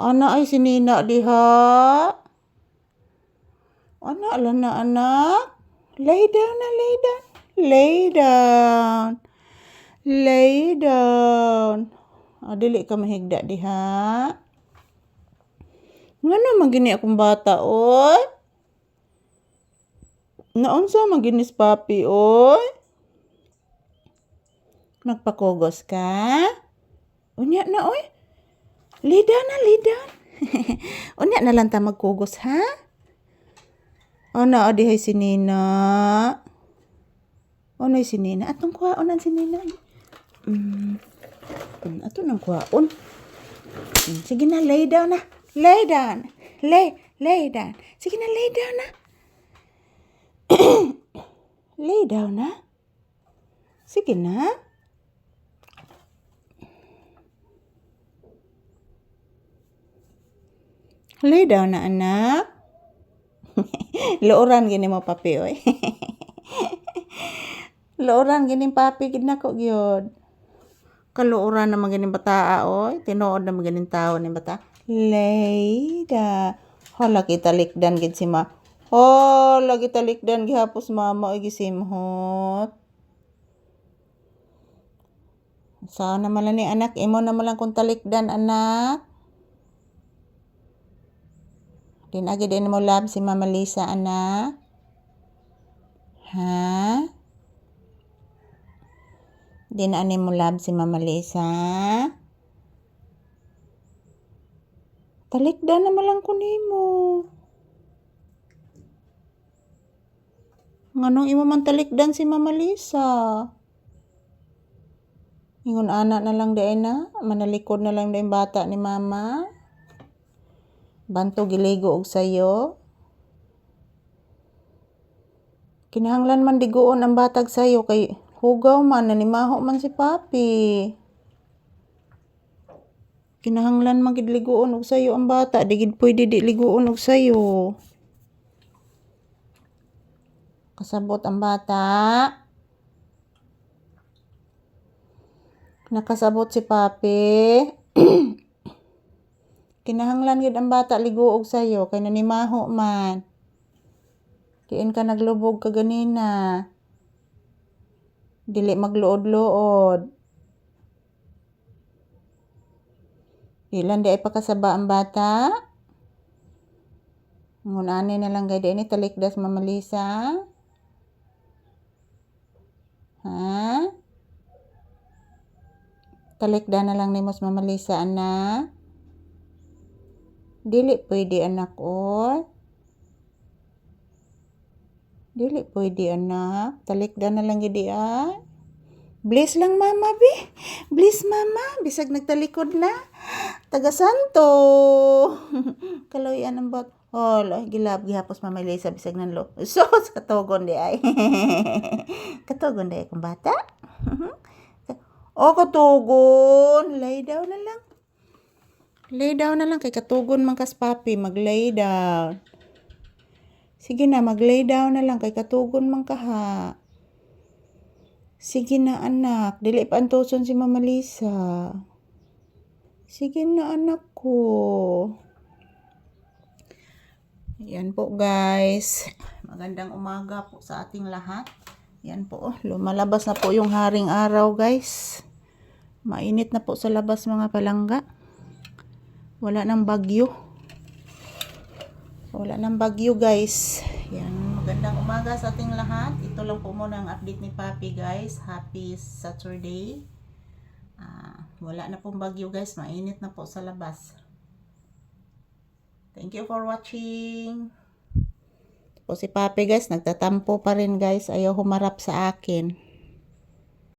Ana ay sinina diha. Ana ala na anak. Lay down na lay down. Lay down. Lay down. Ah, dili ka mahigda diha. Ngano man gini akong bata oy? Naunsa man ginis papi oy? Magpakugos ka? Unya na oy. Down na down. Unya na lang ta magkugos ha? O na o dihay si Nina. O na si Nina. Atong kuhaon si Nina. Mm. Mm, Ato nang kuhaon. Mm, Sige na, lay down na. Lay down. Lay, lay down. Sige na, lay down na. lay down na. Sige na. Lay down na, anak. Looran gini mo papi oy. Looran gini papi gid nako gyud. Kaluoran na maganing bata oy. Tinuod na maganing tao ni bata. Lay da. Hala kita likdan gid si ma. Hala kita likdan gihapos mama oy gisimhot. Sana malan ni anak imo na malang kung talikdan anak. Din agi din mo love si Mama Lisa anak. Ha? Din ani mo love si Mama Lisa. Talikdan na malang ko nimo. Nganong imo man talikdan si Mama Lisa? Ingon anak na lang di na, manalikod na lang di bata ni Mama. Banto giligo og sayo. Kinahanglan man diguon ang batag sayo kay hugaw man nanimaho man si papi. Kinahanglan man gid liguon og sayo ang bata, di gid pwede di liguon og sayo. Kasabot ang bata. Nakasabot si papi. Kinahanglan gid ang bata ligo og sayo kay nanimaho man. Diin ka naglubog ka ganina. Dili magluod-luod. Ilan di ay pakasaba ang bata? Ngun ani na lang gaydi ni talikdas Mama Lisa. Ha? Talikda na lang ni Mos Mama Lisa anak. Dili pwede anak oy. Dili pwede anak. Talikda na lang gidi ay. Bless lang mama bi. Bless mama. Bisag nagtalikod na. Taga Santo. Kaloyan ang bot. Oh, gilab gihapos mama Lisa bisag nan lo. Sos katugon di ay. katugon di ay kung bata. oh, katugon. Lay down na lang. Lay down na lang kay katugon man kas papi mag-lay down. Sige na mag-lay down na lang kay katugon man ka ha. Sige na anak, dili pa antuson si Mama Lisa. Sige na anak ko. Yan po guys. Magandang umaga po sa ating lahat. Yan po, oh, lumalabas na po yung haring araw guys. Mainit na po sa labas mga palangga. Wala nang bagyo. Wala nang bagyo guys. Yan, magandang umaga sa ating lahat. Ito lang po muna ang update ni Papi guys. Happy Saturday. Ah, wala na pong bagyo guys. Mainit na po sa labas. Thank you for watching. Po si Papi guys, nagtatampo pa rin guys. Ayaw humarap sa akin.